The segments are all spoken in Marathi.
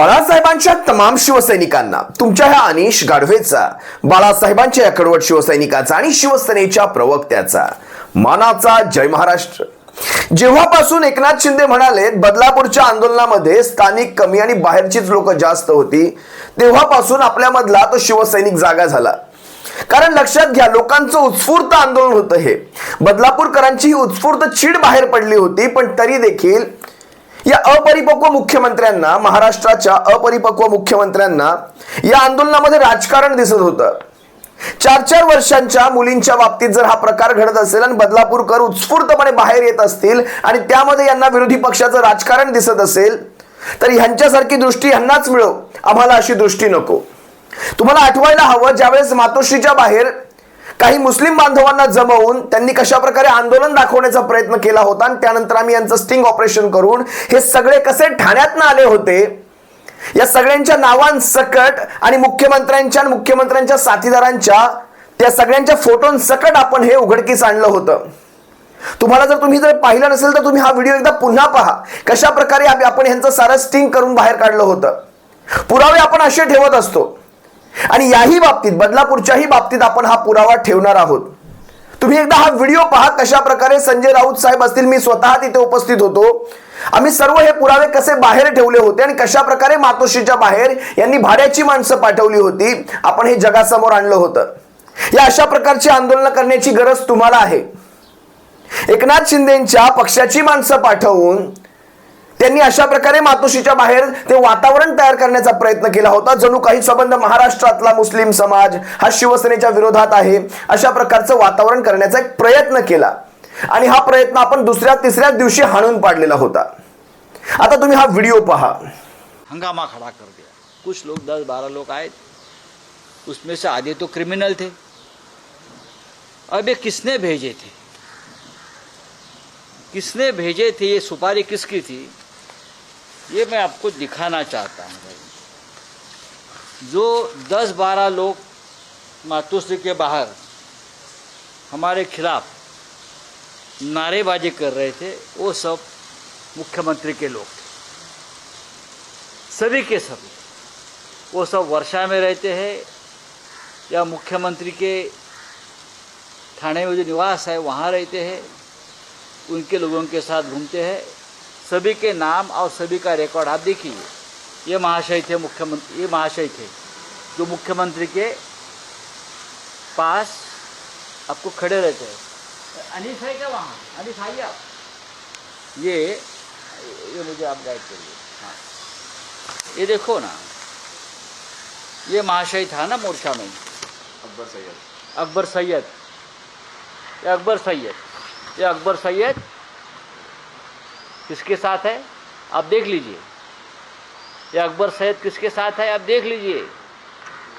बाळासाहेबांच्या तमाम शिवसैनिकांना तुमच्या ह्या अनिश गाढवेचा बाळासाहेबांच्या या कडवट शिवसैनिकाचा आणि शिवसेनेच्या प्रवक्त्याचा. मानाचा जय महाराष्ट्र. जेव्हापासून एकनाथ शिंदे म्हणाले बदलापूरच्या आंदोलनामध्ये स्थानिक कमी आणि बाहेरचीच लोक जास्त होती तेव्हापासून आपल्यामधला तो शिवसैनिक जागा झाला. कारण लक्षात घ्या लोकांचं उत्स्फूर्त आंदोलन होतं हे. बदलापूरकरांची ही उत्स्फूर्त चीड बाहेर पडली होती पण तरी देखील या अपरिपक्व मुख्यमंत्र्यांना महाराष्ट्राच्या अपरिपक्व मुख्यमंत्र्यांना या आंदोलनामध्ये राजकारण दिसत होतं. चार चार वर्षांच्या मुलींच्या बाबतीत जर हा प्रकार घडत असेल आणि बदलापूरकर उत्स्फूर्तपणे बाहेर येत असतील आणि त्यामध्ये यांना विरोधी पक्षाचं राजकारण दिसत असेल तर ह्यांच्यासारखी दृष्टी ह्यांनाच मिळो. आम्हाला अशी दृष्टी नको. तुम्हाला आठवायला हवं ज्यावेळेस मातोश्रीच्या बाहेर काही मुस्लिम बांधवांना जमवून त्यांनी कशा प्रकारे आंदोलन दाखवण्याचा प्रयत्न केला होता आणि त्यानंतर आम्ही यांचं स्टिंग ऑपरेशन करून हे सगळे कसे ठाण्यातनं आले होते या सगळ्यांच्या नावांसकट आणि मुख्यमंत्र्यांच्या आणि मुख्यमंत्र्यांच्या साथीदारांच्या त्या सगळ्यांच्या फोटोंसकट आपण हे उघडकीस आणलं होतं. तुम्हाला जर तुम्ही जर पाहिलं नसेल तर तुम्ही हा व्हिडिओ एकदा पुन्हा पहा कशा प्रकारे आम्ही- आपण ह्यांचं सारं स्टिंग करून बाहेर काढलं होतं. पुरावे आपण असे ठेवत असतो. आणि याही बाबतीत बदलापूरच्याही बाबतीत आपण हा पुरावा ठेवणार आहोत. तुम्ही एकदा हा व्हिडिओ पहा कशा प्रकारे संजय राऊत साहेब असतील. मी स्वतः तिथे उपस्थित होतो. आम्ही सर्व हे पुरावे कसे बाहेर ठेवले होते आणि कशा प्रकारे मातोश्रीच्या बाहेर यांनी भाड्याची माणसं पाठवली होती आपण हे जगासमोर आणलं होतं. या अशा प्रकारची आंदोलनं करण्याची गरज तुम्हाला आहे. एकनाथ शिंदेच्या पक्षाची माणसं पाठवून त्यांनी अशा प्रकारे मातोश्रीच्या बाहेर ते वातावरण तयार करण्याचा प्रयत्न केला होता. जणू काही संबंध महाराष्ट्रातला मुस्लिम समाज हा शिवसेनेच्या विरोधात आहे अशा प्रकारचं वातावरण करण्याचा एक प्रयत्न केला. आणि हा प्रयत्न आपण दुसऱ्या तिसऱ्या दिवशी हाणून पाडलेला होता. आता तुम्ही हा व्हिडिओ पहा. हंगामा खड़ा कर दिया. कुछ लोग दस बारह लोग आए. उसमें से आधे तो क्रिमिनल थे. अब ये किसने भेजे थे? किसने भेजे थे? ये सुपारी किसकी थी? ये मैं आपको दिखाना चाहता हूँ भाई। जो दस बारह लोग मातुश्री के बाहर हमारे खिलाफ नारेबाजी कर रहे थे, वो सब मुख्यमंत्री के लोग थे। सभी के सभी। वो सब वर्षा में रहते हैं या मुख्यमंत्री के थाने में जो निवास है, वहाँ रहते हैं। उनके लोगों के साथ घूमते हैं। सभी के नाम और सभी का रिकॉर्ड आप देखिए। ये महाशय थे मुख्यमंत्री ये महाशय थे। जो मुख्यमंत्री के पास आपको खड़े रहते हैं। अनिस है क्या वहाँ। अनिस आइए आप। ये ये मुझे आप गाइड करिए। हाँ। ये देखो ना। ये महाशय था ना मोर्चा में। अकबर सैयद। अकबर सैयद। ये अकबर सैयद। ये अकबर सैयद किसके साथ है? आप देख लीजिए। ये अकबर सैद किसके साथ है? आप देख लीजिए।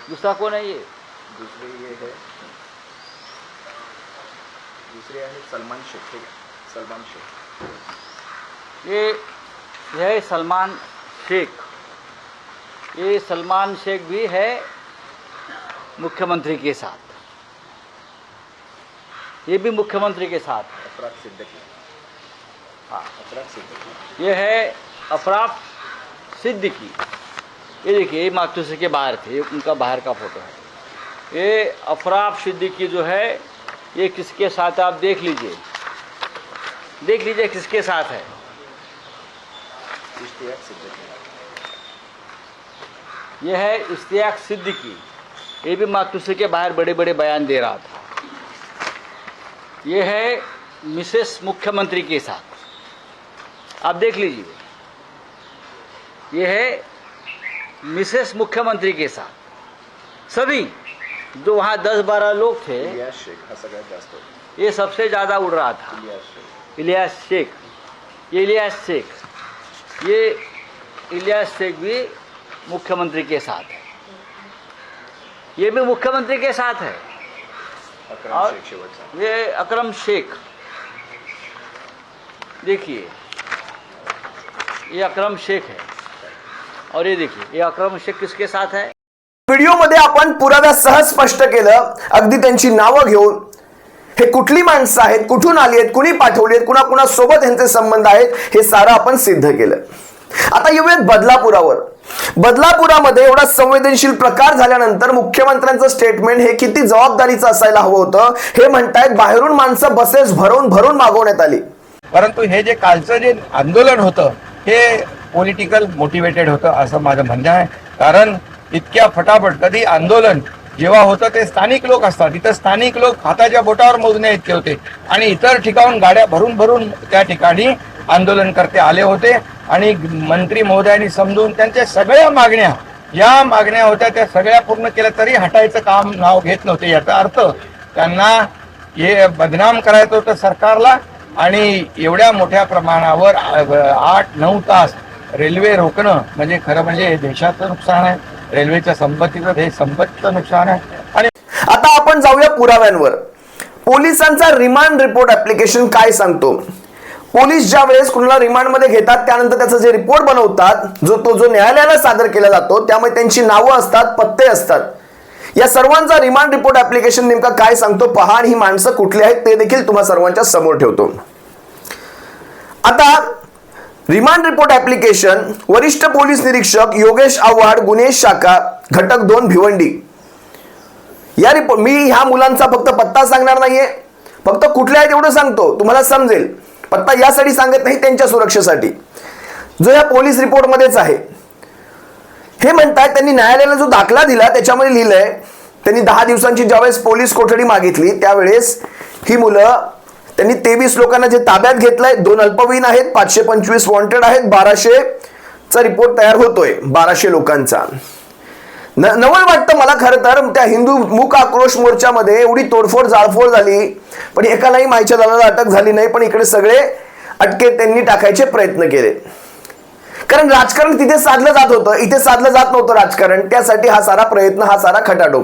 दूसरा कौन है ये? दुसरे ये है। दुसरे आहे सलमान शेख सलमान शेख। ये यह है सलमान शेख। ये सलमान शेख भी है मुख्यमंत्री के साथ। ये भी मुख्यमंत्री के साथ है। सिद्दीकी। हाँ ये है अफराफ सिद्दीकी। ये देखिए ये मातुसी के बाहर थे ये उनका बाहर का फ़ोटो है। ये अफराफ सिद्दीकी जो है ये किसके साथ आप देख लीजिए। देख लीजिए किसके साथ है। ये है इश्तियाक सिद्दीकी। ये भी मातुसी के बाहर बड़े बड़े बयान दे रहा था। ये है मिसेस मुख्यमंत्री के साथ। आप देख लीजिए। ये है मिसेस मुख्यमंत्री के साथ। सभी जो वहाँ दस बारह लोग थे इलियास शेख हा ये सबसे ज़्यादा उड़ रहा था। इलियास शेख। इलियास शेख। ये इलियास शेख। ये इलियास शेख भी मुख्यमंत्री के साथ है। ये भी मुख्यमंत्री के साथ है। अकरम और- ये अकरम शेख। देखिए ये अकरम शेख है। और ये देखिए ये अकरम शेख किसके साथ है? व्हिडिओमध्ये आपण पुराव्यासह स्पष्ट केलं अगदी त्यांची नावं घेऊन. हे कुठली माणसं आहेत कुठून आली आहेत कुणी पाठवली आहेत कुणा कुणा सोबत यांचे संबंध आहेत हे सारं आपण सिद्ध केलं. आता येऊयात बदलापुरावर. बदलापुरामध्ये एवढा संवेदनशील प्रकार झाल्यानंतर मुख्यमंत्र्यांचं स्टेटमेंट हे किती जबाबदारीचं असायला हवं होतं हे म्हणतायत बाहेरून माणसं बसेस भरून भरून मागवण्यात आली. परंतु हे जे कालचं जे आंदोलन होतं हे पॉलिटिकल मोटिवेटेड होतं असं माझं म्हणणं आहे. कारण इतक्या फटाफट कधी आंदोलन जेव्हा होतं ते स्थानिक लोक असतात. इथं स्थानिक लोक हाताच्या बोटावर मोजण्या इतके होते. आणि इतर ठिकाणून गाड्या भरून भरून त्या ठिकाणी आंदोलनकर्ते आले होते. आणि मंत्री महोदयांनी समजून त्यांच्या सगळ्या मागण्या या मागण्या होत्या त्या सगळ्या पूर्ण केल्या तरी हटायचं काम नाव घेत नव्हते याचा अर्थ त्यांना हे बदनाम करायचं होतं सरकारला. आणि एवढ्या मोठ्या प्रमाणावर आठ नऊ तास रेल्वे रोखणं म्हणजे खरं म्हणजे देशाचं नुकसान आहे रेल्वेच्या संपत्तीचं हे संपत्तीचं नुकसान आहे. आणि आता आपण जाऊया पुराव्यांवर. पोलिसांचा रिमांड रिपोर्ट ऍप्लिकेशन काय सांगतो? पोलीस ज्या वेळेस कुणाला रिमांडमध्ये घेतात त्यानंतर त्याचा जे रिपोर्ट बनवतात जो तो जो न्यायालयाला सादर केला जातो त्यामुळे त्यांची नावं असतात पत्ते असतात. या सर्वांचा रिमांड रिपोर्ट ऍप्लिकेशन नेमका काय सांगतो पहा आणि ही माणसं कुठली आहेत ते देखील तुम्हा सर्वांच्या समोर ठेवतो. आता रिमांड रिपोर्ट ऍप्लिकेशन वरिष्ठ पोलीस निरीक्षक योगेश आव्हाड गुन्हे शाखा घटक दोन भिवंडी. या रिपोर्ट मी ह्या मुलांचा फक्त पत्ता सांगणार नाहीये. फक्त कुठल्या आहेत एवढं सांगतो तुम्हाला समजेल. पत्ता यासाठी सांगत नाही त्यांच्या सुरक्षेसाठी. जो या पोलीस रिपोर्टमध्येच आहे हे म्हणतात त्यांनी न्यायालयाला जो दाखला दिला त्याच्यामध्ये लिहिलंय त्यांनी दहा दिवसांची ज्यावेळेस पोलीस कोठडी मागितली त्यावेळेस ही मुलं त्यांनी तेवीस लोकांना जे ताब्यात घेतलंय दोन अल्पवयीन आहेत पाचशे पंचवीस वॉन्टेड आहेत बाराशे चा रिपोर्ट तयार होतोय बाराशे लोकांचा. नवल वाटतं मला खरं तर त्या हिंदू मूक आक्रोश मोर्चामध्ये एवढी तोडफोड जाळफोड झाली पण एकालाही मायच्या दादाला अटक झाली नाही पण इकडे सगळे अटके त्यांनी टाकायचे प्रयत्न केले. कारण राजकारण तिथे साधलं जात होतं. इथे साधलं जात नव्हतं राजकारण. त्यासाठी हा सारा प्रयत्न हा सारा खटाटो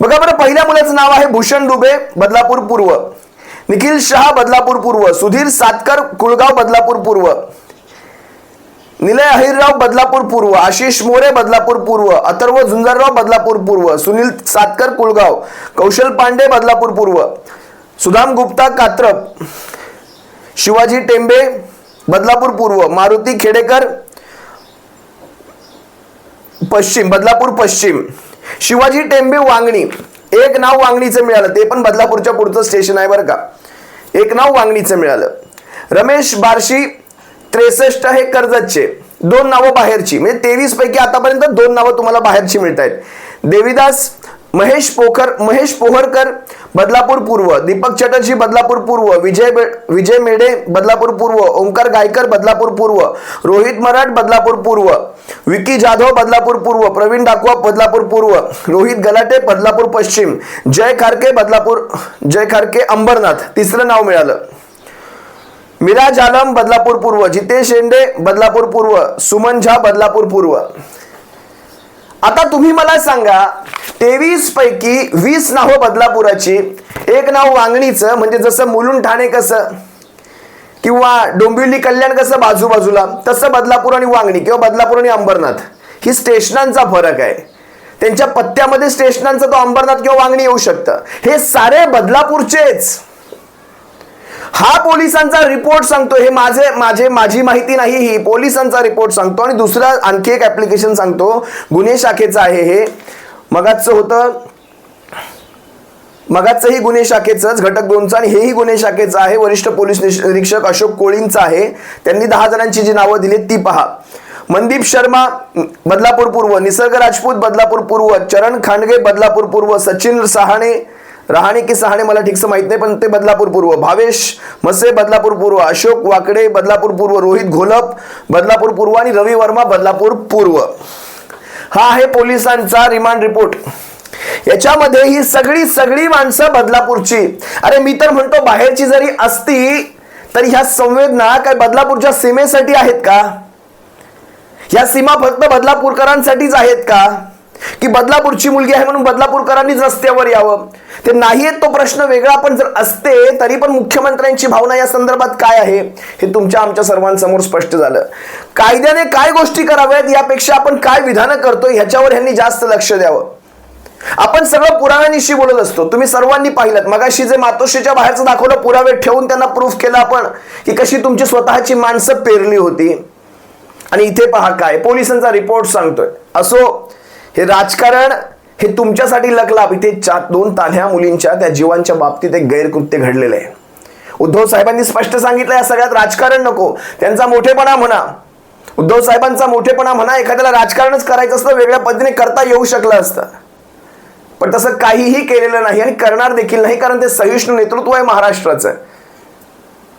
बघा बरं पहिल्या मुलाचं नाव आहे भूषण दुबे बदलापूर पूर्व. निखिल शहा बदलापूर पूर्व. सुधीर सातकर कुळगाव बदलापूर पूर्व. निलय अहिरराव बदलापूर पूर्व. आशिष मोरे बदलापूर पूर्व. अथर्व झुंजारराव बदलापूर पूर्व. सुनील सातकर कुळगाव. कौशल पांडे बदलापूर पूर्व. सुदाम गुप्ता कात्रप. शिवाजी टेंबे बदलापूर पूर्व मारुती खेडेकर पश्चिम बदलापूर पश्चिम. शिवाजी टेंबे वांगणी एक नाव वांगणीचं मिळालं ते पण बदलापूरच्या पुढचं स्टेशन आहे बरं का. एक नाव वांगणीचं मिळालं. रमेश बार्शी त्रेसष्ट हे कर्जतचे. दोन नावं बाहेरची म्हणजे तेवीस पैकी आतापर्यंत दोन नावं तुम्हाला बाहेरची मिळत आहेत देवीदास महेश पोखर महेश पोहरकर बदलापूर पूर्व दीपक चटर्जी बदलापूर पूर्व विजय विजय मेढे बदलापूर पूर्व ओंकार गायकर बदलापूर पूर्व रोहित मराठ बदलापूर पूर्व विकी जाधव बदलापूर पूर्व प्रवीण डाकवा बदलापूर पूर्व रोहित गलाटे बदलापूर पश्चिम जय खारके बदलापूर जय खारके अंबरनाथ तिसरं नाव मिळालं. मिराज आलम बदलापूर पूर्व जितेश शेंडे बदलापूर पूर्व सुमन झा बदलापूर पूर्व. आता तुम्ही मला सांगा तेवीस पैकी वीस नावं बदलापुराची. एक नाव वांगणीचं म्हणजे जसं मुलुंड ठाणे कसं किंवा डोंबिवली कल्याण कसं बाजूबाजूला तसं बदलापूर आणि वांगणी किंवा बदलापूर आणि अंबरनाथ. ही स्टेशनांचा फरक आहे. त्यांच्या पत्त्यामध्ये स्टेशनांचा तो अंबरनाथ किंवा वांगणी येऊ शकतं. हे सारे बदलापूरचेच. हा पोलिसांचा रिपोर्ट सांगतो. हे माझे माझे माझी माहिती नाही ही पोलिसांचा रिपोर्ट सांगतो. आणि दुसरा आणखी एक ऍप्लिकेशन सांगतो. गुन्हे शाखेचं आहे हे. मगाचं होतं. मगाचंही गुन्हे शाखेचंच घटक दोनचं आणि हेही गुन्हे शाखेचं आहे. वरिष्ठ पोलीस निरीक्षक अशोक कोळींचं आहे. त्यांनी दहा जणांची जी नावं दिली ती पहा. मनदीप शर्मा बदलापूर पूर्व निसर्ग राजपूत बदलापूर पूर्व चरण खांडगे बदलापूर पूर्व सचिन सहाणे रहाणे की सहाणे मला ठीकसं माहीत नाही पण ते बदलापूर पूर्व भावेश मसे बदलापूर पूर्व अशोक वाकडे बदलापूर पूर्व रोहित घोलप बदलापूर पूर्व आणि रवी वर्मा बदलापूर पूर्व. हा आहे पोलिसांचा रिमांड रिपोर्ट. याच्यामध्ये ही सगळी सगळी माणसं बदलापूरची. अरे मी तर म्हणतो बाहेरची जरी असती तरी ह्या संवेदना काय बदलापूरच्या सीमेसाठी आहेत का? ह्या सीमा फक्त बदलापूरकरांसाठीच आहेत का? की बदलापूरची मुलगी आहे म्हणून बदलापूरकरांनीच रस्त्यावर यावं. ते नाही आहेत तो प्रश्न वेगळा पण जर असते तरी पण मुख्यमंत्र्यांची भावना या संदर्भात काय आहे हे तुमच्या आमच्या सर्वांसमोर स्पष्ट झालं. कायद्याने काय गोष्टी कराव्यात यापेक्षा आपण काय विधानं करतो ह्याच्यावर ह्यांनी जास्त लक्ष द्यावं. आपण सगळं पुराव्यानिशी बोलत असतो. तुम्ही सर्वांनी पाहिलं मगाशी जे मातोश्रीच्या बाहेरचं दाखवलं पुरावे ठेवून त्यांना प्रूफ केलं आपण की कशी तुमची स्वतःची माणसं पेरली होती. आणि इथे पहा काय पोलिसांचा रिपोर्ट सांगतोय. असो हे राजकारण हे तुमच्यासाठी लकलाप. इथे चार दोन तान्ह्या मुलींच्या त्या जीवांच्या बाबतीत एक गैरकृत्य घडलेलं आहे. उद्धव साहेबांनी स्पष्ट सांगितलं या सगळ्यात राजकारण नको. त्यांचा मोठेपणा म्हणा. उद्धव साहेबांचा मोठेपणा म्हणा एखाद्याला राजकारणच करायचं असतं वेगळ्या पद्धतीने करता येऊ शकलं असतं. पण तसं काहीही केलेलं नाही आणि करणार देखील नाही कारण ते सहिष्णू नेतृत्व आहे महाराष्ट्राचं.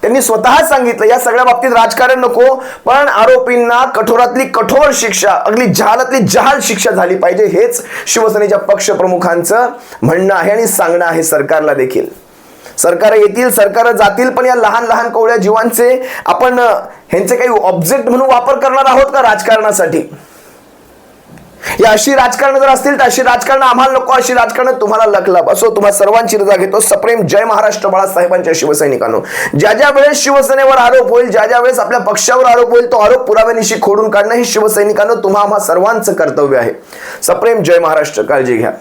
त्यांनी स्वतः सांगितलं या सगळ्या बाबतीत राजकारण नको पण आरोपींना कठोरातली कठोर शिक्षा अगदी जहालातली जहाल शिक्षा झाली पाहिजे हेच शिवसेनेच्या पक्षप्रमुखांचं म्हणणं आहे आणि सांगणं आहे सरकारला देखील. सरकार येतील सरकार जातील पण या लहान लहान कोवळ्या जीवांचे आपण ह्यांचे काही ऑब्जेक्ट म्हणून वापर करणार आहोत का राजकारणासाठी? या अशी राजकारण जर असतील तर अशी राजकारण आम्हाला नको अशी राजकारण तुम्हाला लकलाप असो तुम्हाला सर्वांची रजा घेतो. सप्रेम जय महाराष्ट्र बाळासाहेबांच्या शिवसैनिकांनो. ज्या ज्या वेळेस शिवसेनेवर आरोप होईल ज्या ज्या वेळेस आपल्या पक्षावर आरोप होईल तो आरोप पुराव्यानिशी खोडून काढणं हे शिवसैनिकांनो तुम्हा आम्हा सर्वांचं कर्तव्य आहे. सप्रेम जय महाराष्ट्र. काळजी घ्या.